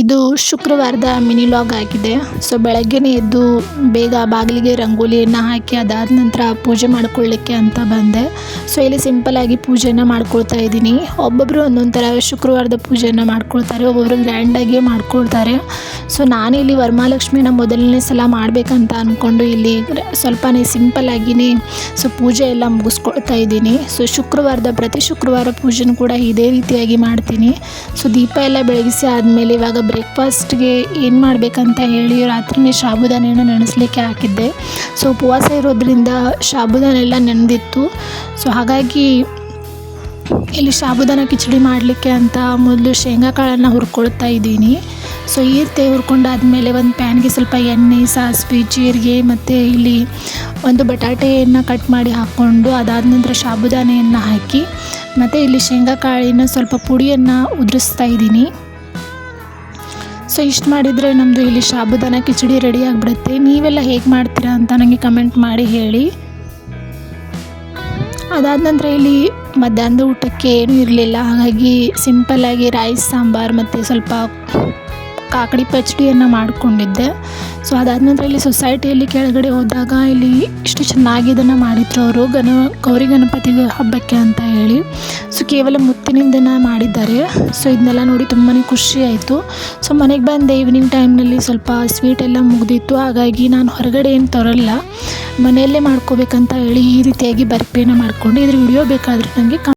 ಇದು ಶುಕ್ರವಾರದ mini log ಆಗಿದೆ. ಸೊ ಬೆಳಗ್ಗೆನೇ ಎದ್ದು ಬೇಗ ಬಾಗಿಲಿಗೆ ರಂಗೋಲಿಯನ್ನು ಹಾಕಿ ಅದಾದ ನಂತರ ಪೂಜೆ ಮಾಡ್ಕೊಳ್ಳಿಕ್ಕೆ ಅಂತ ಬಂದೆ. ಸೊ ಇಲ್ಲಿ ಸಿಂಪಲ್ಲಾಗಿ ಪೂಜೆಯನ್ನು ಮಾಡ್ಕೊಳ್ತಾ ಇದ್ದೀನಿ. ಒಬ್ಬೊಬ್ಬರು ಒಂದೊಂದು ಥರ ಶುಕ್ರವಾರದ ಪೂಜೆಯನ್ನು ಮಾಡ್ಕೊಳ್ತಾರೆ ಒಬ್ಬೊಬ್ಬರು ಗ್ರ್ಯಾಂಡಾಗಿಯೇ ಮಾಡ್ಕೊಳ್ತಾರೆ. ಸೊ ನಾನು ಇಲ್ಲಿ ವರಮಹಾಲಕ್ಷ್ಮಿನ ಮೊದಲನೇ ಸಲ ಮಾಡಬೇಕಂತ ಅಂದ್ಕೊಂಡು ಇಲ್ಲಿ ಸ್ವಲ್ಪನೇ ಆಗಿನೇ ಸೊ ಪೂಜೆ ಎಲ್ಲ ಮುಗಿಸ್ಕೊಳ್ತಾ ಇದ್ದೀನಿ. ಸೊ ಶುಕ್ರವಾರದ, ಪ್ರತಿ ಶುಕ್ರವಾರ ಪೂಜೆನೂ ಕೂಡ ಇದೇ ರೀತಿಯಾಗಿ ಮಾಡ್ತೀನಿ. ಸೊ ದೀಪ ಎಲ್ಲ ಬೆಳಗಿಸಿ ಆದಮೇಲೆ ಇವಾಗ ಬ್ರೇಕ್ಫಾಸ್ಟ್ಗೆ ಏನು ಮಾಡಬೇಕಂತ ಹೇಳಿ ರಾತ್ರಿನೇ ಸಾಬುದಾನಿಯನ್ನು ನೆನೆಸಲಿಕ್ಕೆ ಹಾಕಿದ್ದೆ. ಸೊ ಉಪವಾಸ ಇರೋದ್ರಿಂದ ಶಾಬುದಾನೆಲ್ಲ ನೆನೆದಿತ್ತು. ಸೊ ಹಾಗಾಗಿ ಇಲ್ಲಿ ಸಾಬುದಾನ ಕಿಚಡಿ ಮಾಡಲಿಕ್ಕೆ ಅಂತ ಮೊದಲು ಶೇಂಗಾ ಕಾಳನ್ನು ಹುರ್ಕೊಳ್ತಾ ಇದ್ದೀನಿ. ಸೊ ಈ ರೀತಿ ಹುರ್ಕೊಂಡಾದ್ಮೇಲೆ ಒಂದು ಪ್ಯಾನ್ಗೆ ಸ್ವಲ್ಪ ಎಣ್ಣೆ, ಸಾಸಿವೆ, ಜೀರಿಗೆ ಮತ್ತು ಇಲ್ಲಿ ಒಂದು ಬಟಾಟೆಯನ್ನು ಕಟ್ ಮಾಡಿ ಹಾಕ್ಕೊಂಡು ಅದಾದ ನಂತರ ಸಾಬುದಾನೆಯನ್ನು ಹಾಕಿ ಮತ್ತು ಇಲ್ಲಿ ಶೇಂಗಾ ಕಾಳಿನ ಸ್ವಲ್ಪ ಪುಡಿಯನ್ನು ಉದುರಿಸ್ತಾ ಇದ್ದೀನಿ. ಸೊ ಇಷ್ಟು ಮಾಡಿದರೆ ನಮ್ಮದು ಇಲ್ಲಿ ಸಾಬುದಾನ ಕಿಚಡಿ ರೆಡಿ ಆಗಿಬಿಡುತ್ತೆ. ನೀವೆಲ್ಲ ಹೇಗೆ ಮಾಡ್ತೀರಾ ಅಂತ ನನಗೆ ಕಮೆಂಟ್ ಮಾಡಿ ಹೇಳಿ. ಅದಾದ ನಂತರ ಇಲ್ಲಿ ಮಧ್ಯಾಹ್ನದ ಊಟಕ್ಕೆ ಏನೂ ಇರಲಿಲ್ಲ. ಹಾಗಾಗಿ ಸಿಂಪಲ್ಲಾಗಿ ರೈಸ್ ಸಾಂಬಾರು ಮತ್ತು ಸ್ವಲ್ಪ ಕಾಕಡಿ ಪಚಡಿಯನ್ನು ಮಾಡಿಕೊಂಡಿದ್ದೆ. ಸೊ ಅದಾದ ನಂತರ ಇಲ್ಲಿ ಸೊಸೈಟಿಯಲ್ಲಿ ಕೆಳಗಡೆ ಹೋದಾಗ ಇಲ್ಲಿ ಇಷ್ಟು ಚೆನ್ನಾಗಿ ಇದನ್ನು ಮಾಡಿದ್ರು ಅವರು ಗಣ ಗೌರಿ ಗಣಪತಿ ಹಬ್ಬಕ್ಕೆ ಅಂತ ಹೇಳಿ. ಸೊ ಕೇವಲ ಮುತ್ತಿನಿಂದನೇ ಮಾಡಿದ್ದಾರೆ. ಸೊ ಇದನ್ನೆಲ್ಲ ನೋಡಿ ತುಂಬಾ ಖುಷಿ ಆಯಿತು. ಸೊ ಮನೆಗೆ ಬಂದೆ ಈವ್ನಿಂಗ್ ಟೈಮ್ನಲ್ಲಿ ಸ್ವಲ್ಪ ಸ್ವೀಟ್ ಎಲ್ಲ ಮುಗಿದಿತ್ತು. ಹಾಗಾಗಿ ನಾನು ಹೊರಗಡೆ ಏನು ತರಲ್ಲ. ಮನೆಯಲ್ಲೇ ಮಾಡ್ಕೋಬೇಕಂತ ಹೇಳಿ ಈ ರೀತಿಯಾಗಿ ಬರ್ಪೇನ ಮಾಡಿಕೊಂಡು ಇದ್ರ ವಿಡಿಯೋ ಬೇಕಾದರೆ ನನಗೆ